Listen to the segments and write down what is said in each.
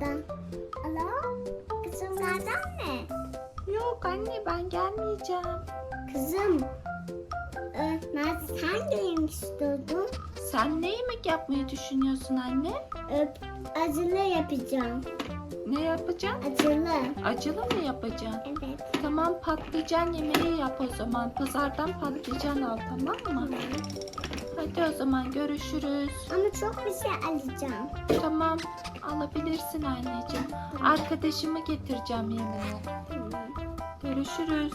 Ben. Alo? Kızım nereden mi? Yok anne ben gelmeyeceğim. Kızım. Merve sen gelmek istiyordun. Sen ne yemek yapmayı düşünüyorsun anne? Ee, acılı yapacağım. Ne yapacaksın? Acılı. Acılı mı yapacaksın? Evet. Tamam patlıcan yemeği yap o zaman. Pazardan patlıcan al tamam mı? Hadi o zaman görüşürüz. Ama çok bir şey alacağım. Tamam alabilirsin anneciğim. Arkadaşımı getireceğim yemeğe. Görüşürüz.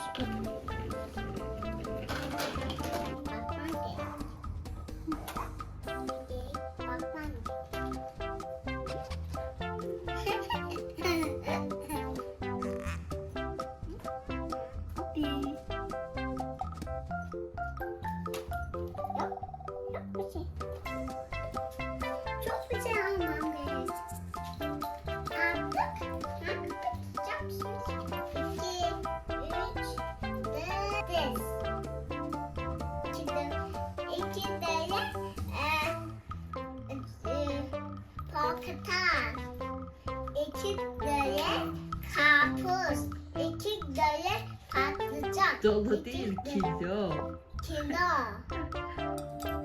Portakal. İki tane karpuz. İki tane patlıcan. Dolu değil kilo. Kilo.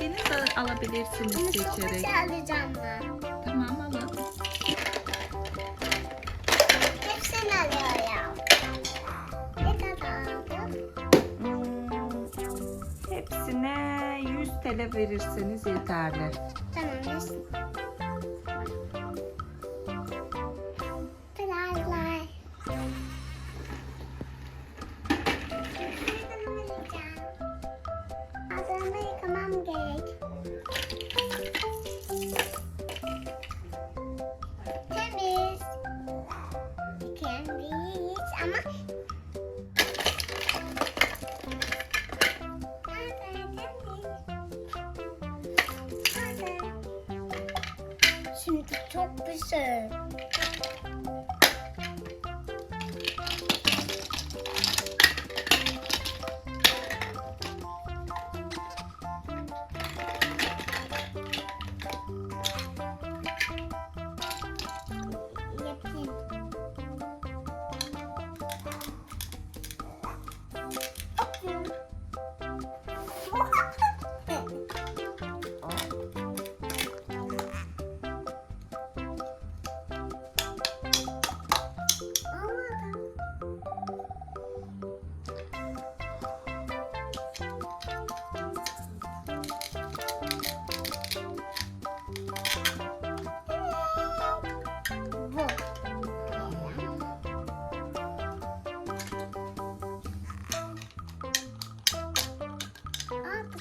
İstediğiniz al- alabilirsiniz Bunu seçerek. güzel alacağım ben. Tamam alın. Hepsini alıyorum. Ne kadar aldım? Hmm, hepsine 100 TL verirseniz yeterli. Tamam. Ama Şimdi çok güzel.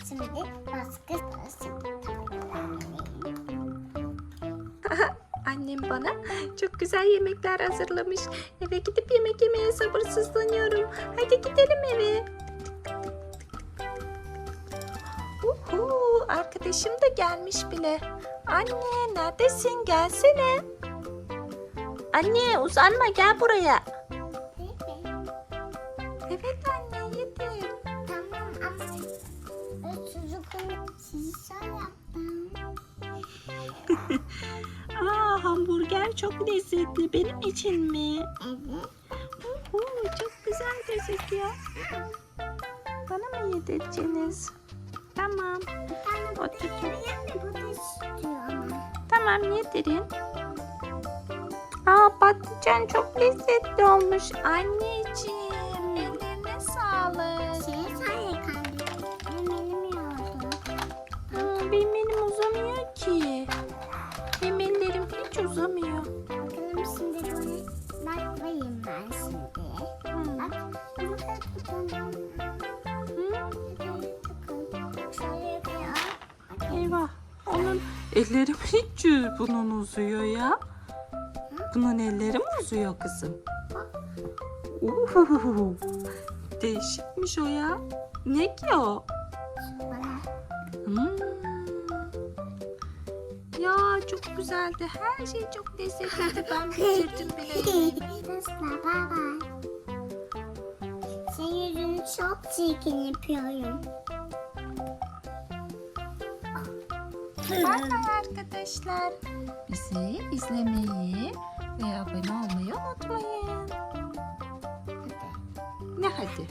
Annem bana çok güzel yemekler hazırlamış. Eve gidip yemek yemeye sabırsızlanıyorum. Hadi gidelim eve. Uhu, arkadaşım da gelmiş bile. Anne neredesin? Gelsene. Anne uzanma gel buraya. Aa hamburger çok lezzetli. Benim için mi? Evet. Uhu, çok güzel gözüküyor. Bana mı yedireceksiniz? Tamam. Bir tane bu da Otur. yiyebilir mi? Bu da istiyor ama. Tamam yedirin. Aa patlıcan çok lezzetli olmuş. Anneciğim ellerine sağlık. Şeye uzamıyor. Bakalım şimdi bunu ben yapayım ben şimdi. Hmm. Bak. Eyvah. Onun elleri mi hiç bunun uzuyor ya? Bunun elleri mi uzuyor kızım? Uhu. Değişikmiş o ya. Ne ki o? Hmm. Çok güzeldi. Her şey çok lezzetliydi. Ben bitirdim bile. Kızlar bay bay. Senin yüzünü çok çirkin yapıyorum. Bay arkadaşlar. Bizi izlemeyi ve abone olmayı unutmayın. Ne hadi?